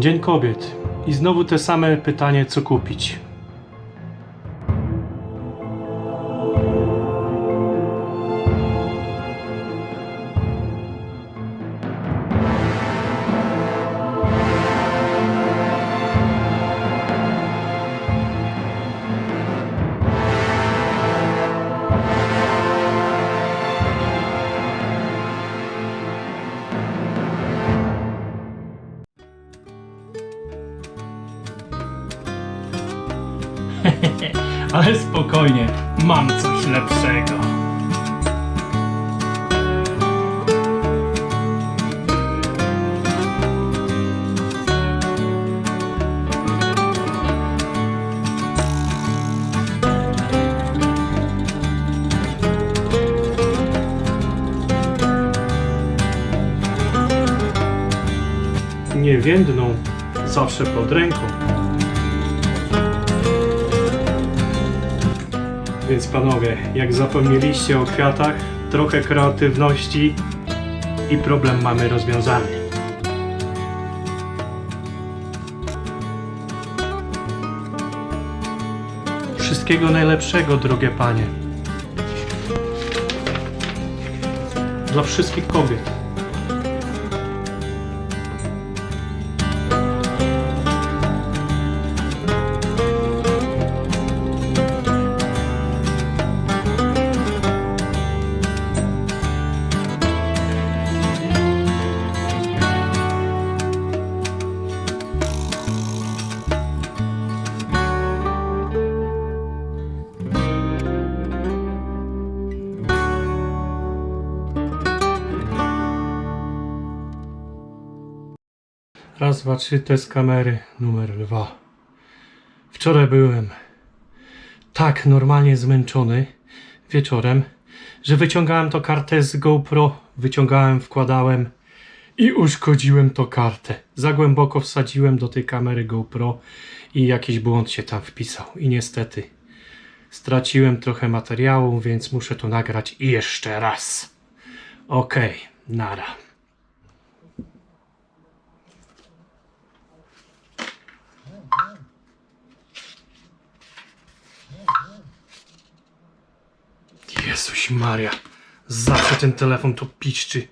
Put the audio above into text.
Dzień Kobiet. I znowu te same pytanie, co kupić. Ale spokojnie, mam coś lepszego. Niewiędną, zawsze pod ręką. Więc panowie, jak zapomnieliście o kwiatach, trochę kreatywności i problem mamy rozwiązany. Wszystkiego najlepszego, drogie panie. Dla wszystkich kobiet. Raz, dwa, trzy, test kamery numer dwa. Wczoraj byłem tak normalnie zmęczony wieczorem, że wyciągałem to kartę z GoPro, wyciągałem, wkładałem i uszkodziłem to kartę. Za głęboko wsadziłem do tej kamery GoPro i jakiś błąd się tam wpisał. I niestety straciłem trochę materiału, więc muszę to nagrać jeszcze raz. Okej, nara. Jezuś Maria, zawsze ten telefon to piszczy.